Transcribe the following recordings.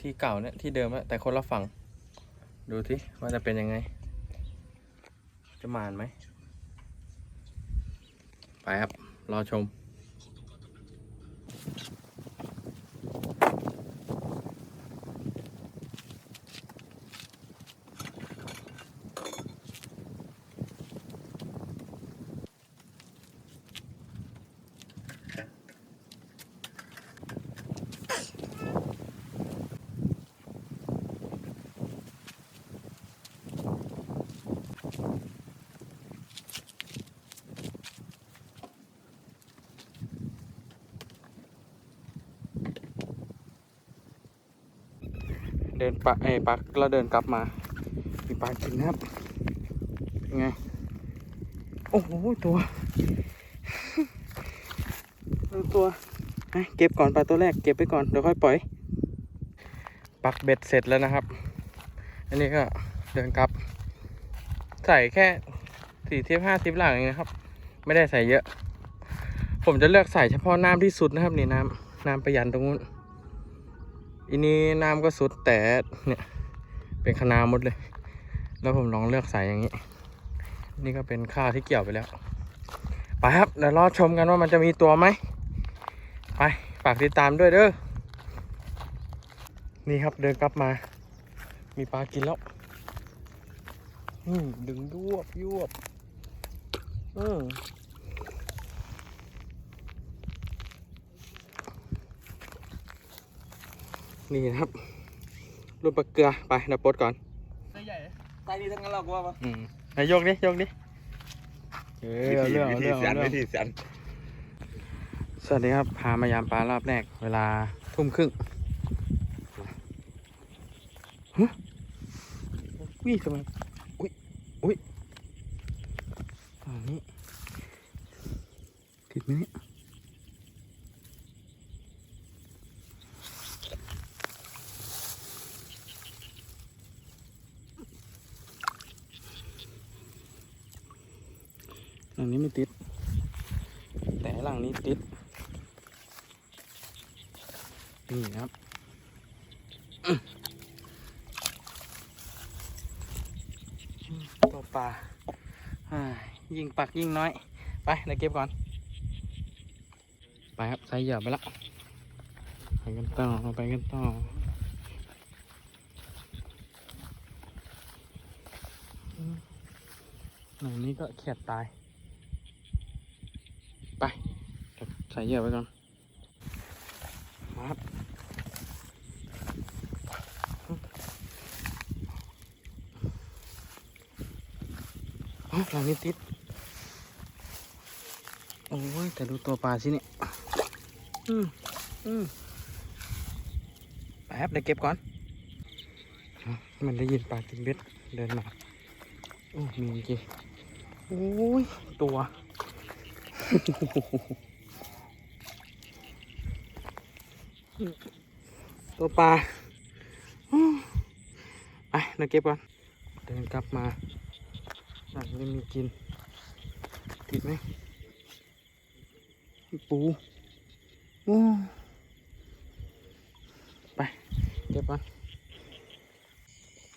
ที่เก่าเนี่ยที่เดิมอะแต่คนละฝั่ง ดูที่ว่าจะเป็นยังไง จะมานไหม ไปครับ รอชม นปะเอ้ปักแล้วเดินกลับมามีปลากินนะครับไงโอ้โหตัวตัวเก็บก่อนปลาตัวแรกเก็บไปก่อนเดี๋ยวค่อยปล่อย ปักเบ็ดเสร็จแล้วนะครับ อันนี้ก็เดินกลับ ใส่แค่สี่ทิปห้าทิปหลังเองนะครับ ไม่ได้ใส่เยอะ ผมจะเลือกใส่เฉพาะน้ำที่สุดนะครับนี่น้ำน้ำประหยันตรงนู้น อันนี้น้ำก็สุดแต่เนี่ยเป็นคณาหมดเลย แล้วผมลองเลือกใส่อย่างนี้ นี่ก็เป็นข้าวที่เกี่ยวไปแล้ว ไปครับเดี๋ยวรอชมกันว่ามันจะมีตัวไหมไปฝากติดตามด้วยเด้อนี่ครับเดินกลับมา มีปลากินแล้วอืมดึงยวบยวบอืม นี่นะครับรูปปลาเกลือไปเดี๋ยวปลดก่อนใหญ่ใต้นี่ทั้งนั้นเรากลัวปะอืมไหนยกดิยกดิเออเอาเรื่องเอาเรื่องเอาเรื่องวิธีสันสวัสดีครับ พามายามปลารอบแรก เวลาทุ่มครึ่งฮะวิ่งทำไมอุ้ยอุ้ยฝั่งนี้ติดไหมเนี่ย หลังนี้ไม่ติด แต่หลังนี้ติด นี่ครับอื้อตัวปลายิงปักยิงน้อย ไปเดี๋ยวเก็บก่อน ไปครับใส่เหยื่อไปละไปกันต่อไปกันต่อหลังนี้ก็เขียดตาย ไปเดี๋ยวใส่เยื่อไปก่อนมาครับอ๋อหลังนี้ติด โอ้ย แต่ดูตัวปลาสิเนี่ย อืมอืมแป๊บเดี๋ยวเก็บก่อน มันได้ยินปลากินเบ็ดเดินมา โอ้ มีจริงโอ้ย ตัว ตัวปลาไปเดี๋ยวเก็บก่อนเดินกลับมาอะไม่มีกิน ติดไหมปูอืมไปเก็บก่อน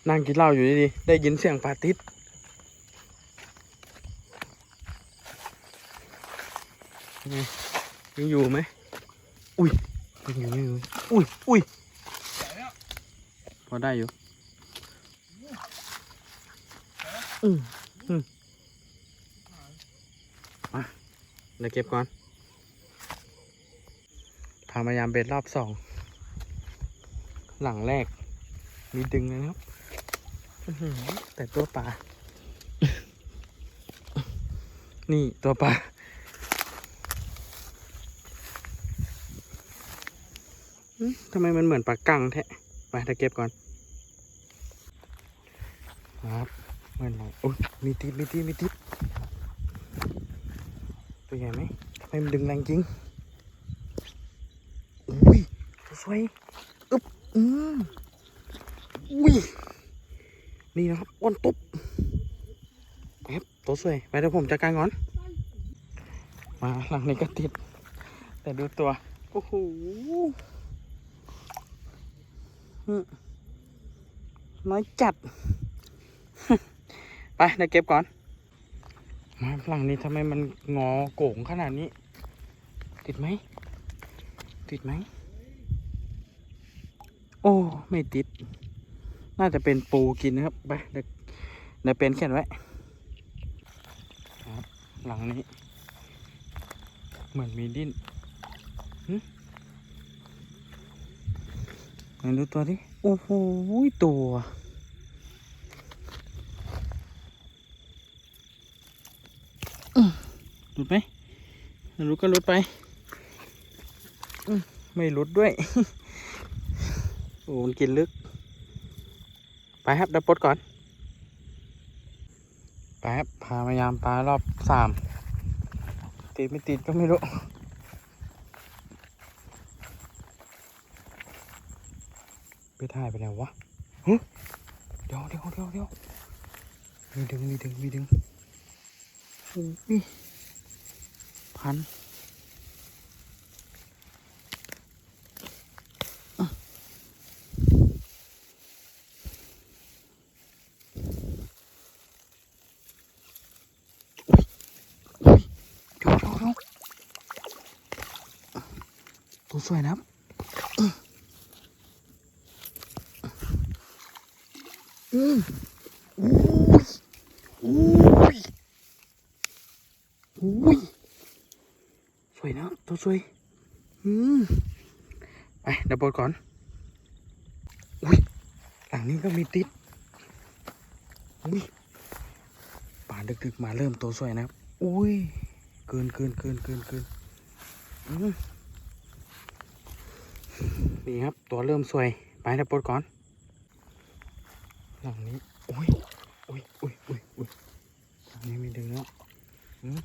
นั่งกินเหล้าอยู่ดีๆได้ยินเสียงปลาติดยังอยู่ไหมอุ้ย อยู่ยังอยู่อุ้ยอุ้ยพอได้อยู่อืมอืมมาเดี๋ยวเก็บก่อนพามายามเบ็ดรอบสอง หลังแรก มีดึงเลยนะครับ แต่ตัวปลา นี่ตัวปลา อืม ทำไมมันเหมือนปลากังแท้ไปตะเก็บก่อน ครับเหมือนเราโอ้ยมีติดมีติดมีติดตัวใหญ่ไหมทำไมมันดึงแรงจริงอุ้ยตัวสวยอึ๊บอืมอุ้ยนี่นะครับอ้วนตุ๊บแป๊บตัวสวยไปเดี๋ยวผมจัดการก่อน มาหลังนี้ก็ติด แต่ดูตัว โอ้โห น้อยจัด ไปเดี๋ยวเก็บก่อนมาหลังนี้ทำไมมันงอโก่งขนาดนี้ ติดไหม ติดไหม โอ้ ไม่ติด น่าจะเป็นปูกินนะครับ ไปเดี๋ยวเดี๋ยวเป็นแค่นไว้หลังนี้ เหมือนมีดิ้นหึ ไหนดูตัวดิ โอ้โหตัวอืมหลุดไหมไม่หลุดก็หลุดไปอืมไม่หลุดด้วย โอ้มันกินลึก ไปครับเดับปลดก่อน ไปครับพามายามปลารอบสามติดไม่ติดก็ไม่รู้ ไปถ่ายไปไหนวะฮะเดี๋ยวเดี๋ยวเดี๋ยวเดี๋ยวมีดึงมีดึงมีดึงโอ้ยพันอะอุ๊ยอุ๊ยเดี๋ยวเดี๋ยวเดี๋ยวตัวสวยนะครับ อืมอุ้ยอุ้ยอุ้ยสวยนะตัวสวยอืมไปดี๋ยวบดก่อนอุ้ยหลังนี้ก็มีติดอุ้ยป่าดึกๆมาเริ่มตัวสวยนะอุ้ยเกินเกินเกินเกินเกินอืมนี่ครับตัวเริ่มสวยไปดี๋ยวบดก่อน หลังนี้อุ้ยอุ้ยอุ้ยอุ้ยอุ้ยหลังนี้มีดึงแล้วอืม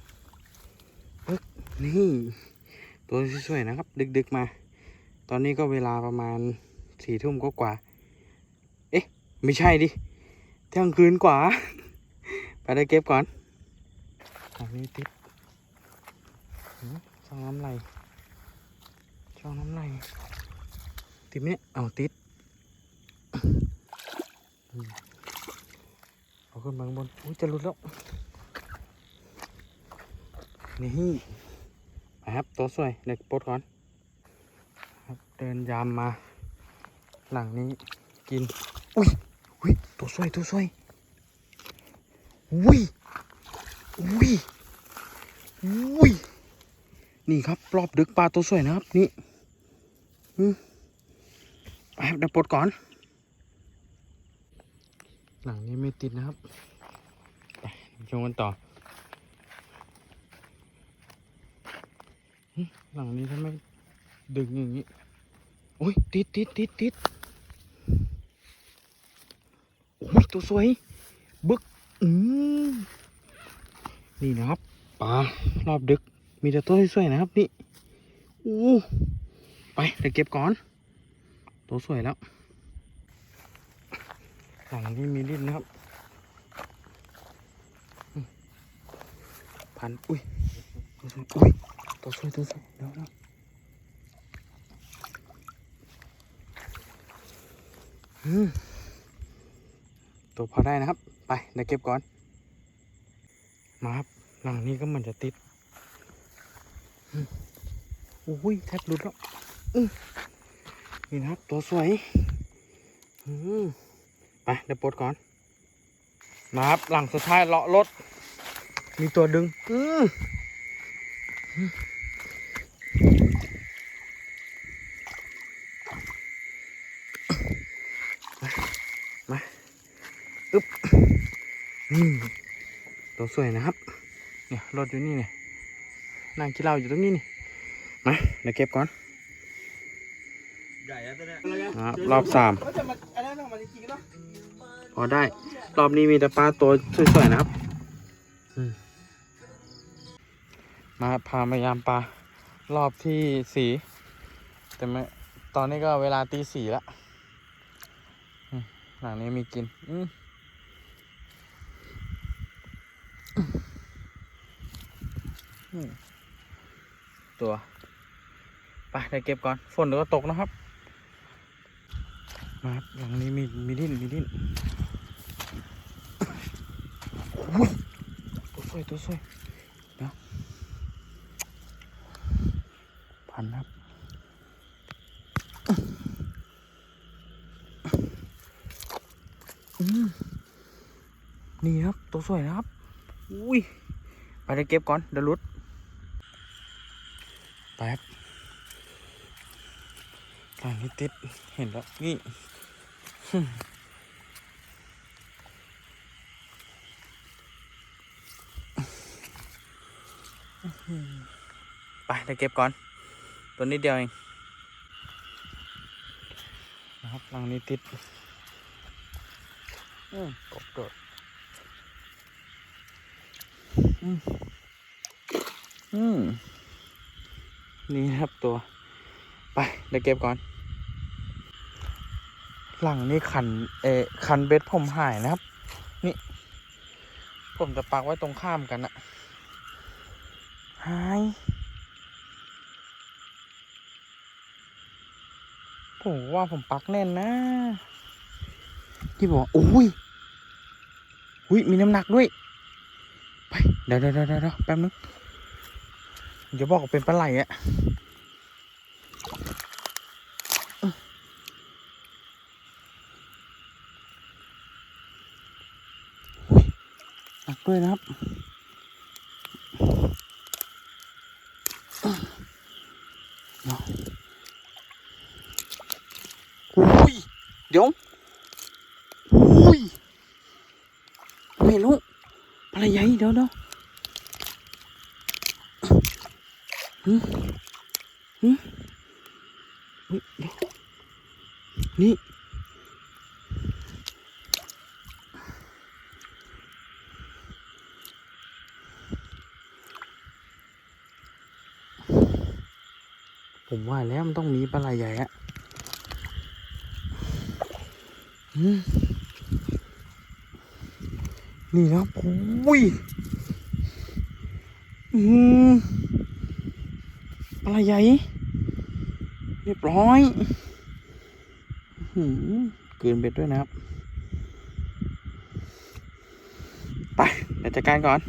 ปึ๊กนี่ ตัวสวยๆนะครับ ดึกๆมา ตอนนี้ก็เวลาประมาณสี่ทุ่มก็กว่า เอ๊ะ ไม่ใช่ดิเที่ยงคืนกว่า ไปได้เก็บก่อนหลังนี้ติดช่องน้ำไหลช่องน้ำไหลติดไหมเนี่ยเอาติด เอาขึ้นมาข้างบนอุ้ยจะหลุดแล้ว นี่ไปครับตัวสวยเด็กปลดก่อนครับเดินยามมา หลังนี้กิน อุ้ยอุ้ยตัวสวยตัวสวยอุ้ยอุ้ยอุ้ยนี่ครับรอบดึกปลาตัวสวยนะครับ นี่อืมไปครับเดี๋ยวปลดก่อน หลังนี้ไม่ติดนะครับ ไปชมกันต่อหึหลังนี้ทำไมดึงอย่างนี้โอ้ยติดติดติดติดโอ้ยตัวสวย บึก อืมนี่นะครับปลารอบดึก มีแต่ตัวสวยๆนะครับ นี่อู้ไปเดี๋ยวเก็บก่อน ตัวสวยแล้ว หลังนี้มีลิ้นนะครับ พัน อุ้ย ตัวสวยอุ้ย ตัวสวยตัวสวยเดี๋ยวเดี๋ยวอืมตัวพอได้นะครับ ไปเดี๋ยวเก็บก่อน มาครับ หลังนี้ก็มันจะติดอุ้ยแทบหลุดแล้วนี่นะครับ ตัวสวย อืม ไปเดี๋ยวปลดก่อนมาครับหลังสุดท้ายเลาะรถ มีตัวดึง อือมามาอึ๊บนี่ตัวสวยนะครับ เนี่ยรถอยู่นี่เนี่ยนั่งกินเหล้าอยู่ตรงนี้นี่มาเดี๋ยวเก็บก่อนใหญ่แล้วตัวเนี้ยนะครับรอบสาม พอได้ รอบนี้มีแต่ปลาตัวสวยๆนะครับมาพามายามปลารอบที่สี่แต่ไม่ตอนนี้ก็เวลาตีสี่ละหลังนี้มีกินตัวไปเดี๋ยวเก็บก่อน ฝนเดี๋ยวก็ตกนะครับมาหลังนี้มีมีดิ้นมีดิ้น อุ้ยตัวสวยตัวสวยเดี๋ยวพันครับอืมนี่ครับ ตัวสวยนะครับ อุ้ย ไปเดี๋ยวเก็บก่อน เดี๋ยวรุดไปครับทางนี้ติด เห็นแล้ว นี่ ไปเดี๋ยวเก็บก่อน ตัวนิดเดียวเองนะครับหลังนี้ติดอืมกบโดดอืมอืมนี่ครับตัว ไปเดี๋ยวเก็บก่อน หลังนี่คันเออคันเบ็ดผมหายนะครับ นี่ ผมจะปักไว้ตรงข้ามกันอะ หายผมว่าผมปักแน่นนะที่บอกว่าโอ้ยอุ้ยมีน้ำหนักด้วย ไปเดี๋ยวเดี๋ยวเดี๋ยวแป๊บนึงอย่าบอกว่าเป็นปลาไหลอะหนักด้วยนะครับอื้อเนาะ อุ้ยเดี๋ยวอุ้ยไม่รู้อะไรใหญ่เดี๋ยวเดี๋ยวหืมหืมเฮ้ยนี่ผมว่าแล้วมันต้องมีปลาไหลใหญ่อะอืม นี่นะครับอุ้ยอืมปลาใหญ่เรียบร้อยหือเกินเบ็ดด้วยนะครับ ไปเดี๋ยวจัดการก่อน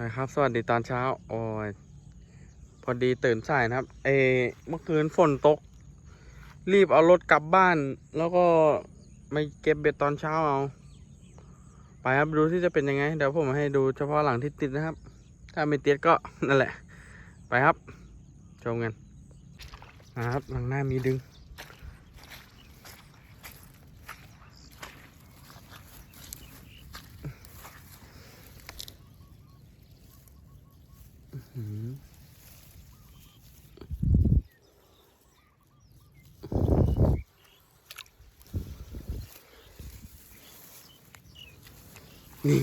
นะครับ สวัสดีตอนเช้า โอ้ยพอดีตื่นสายนะครับ เออเมื่อคืนฝนตก รีบเอารถกลับบ้าน แล้วก็ไม่เก็บเบ็ดตอนเช้าเอา ไปครับดูที่จะเป็นยังไง เดี๋ยวผมให้ดูเฉพาะหลังที่ติดนะครับ ถ้าไม่ติดก็นั่นแหละ ไปครับ ชมกันนะครับหลังหน้ามีดึง นี่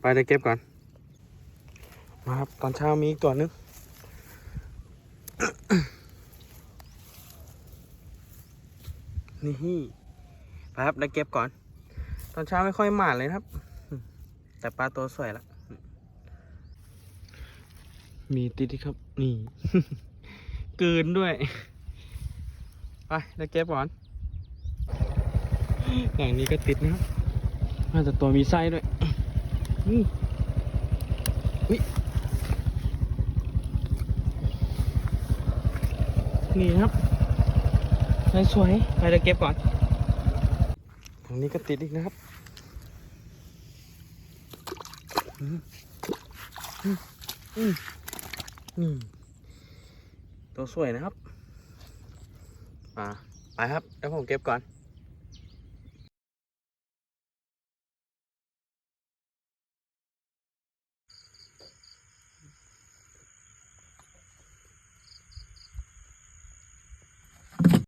ไปเดี๋ยวเก็บก่อน มาครับ ตอนเช้ามีอีกตัวนึงนี่ไปครับเดี๋ยวเก็บก่อน ตอนเช้าไม่ค่อยหมาดเลยนะครับ แต่ปลาตัวสวยละ มีติดที่ครับ นี่เกินด้วย ไปเดี๋ยวเก็บก่อน อย่างนี้ก็ติดนะครับ น่าจะตัวมีไส้ด้วยนี่อุ๊ยนี่ครับไส้สวยไปเดี๋ยวเก็บก่อนทางนี้ก็ติดอีกนะครับอืมอืมอืมนี่ตัวสวยนะครับ อ่า ไปครับ เดี๋ยวผมเก็บก่อน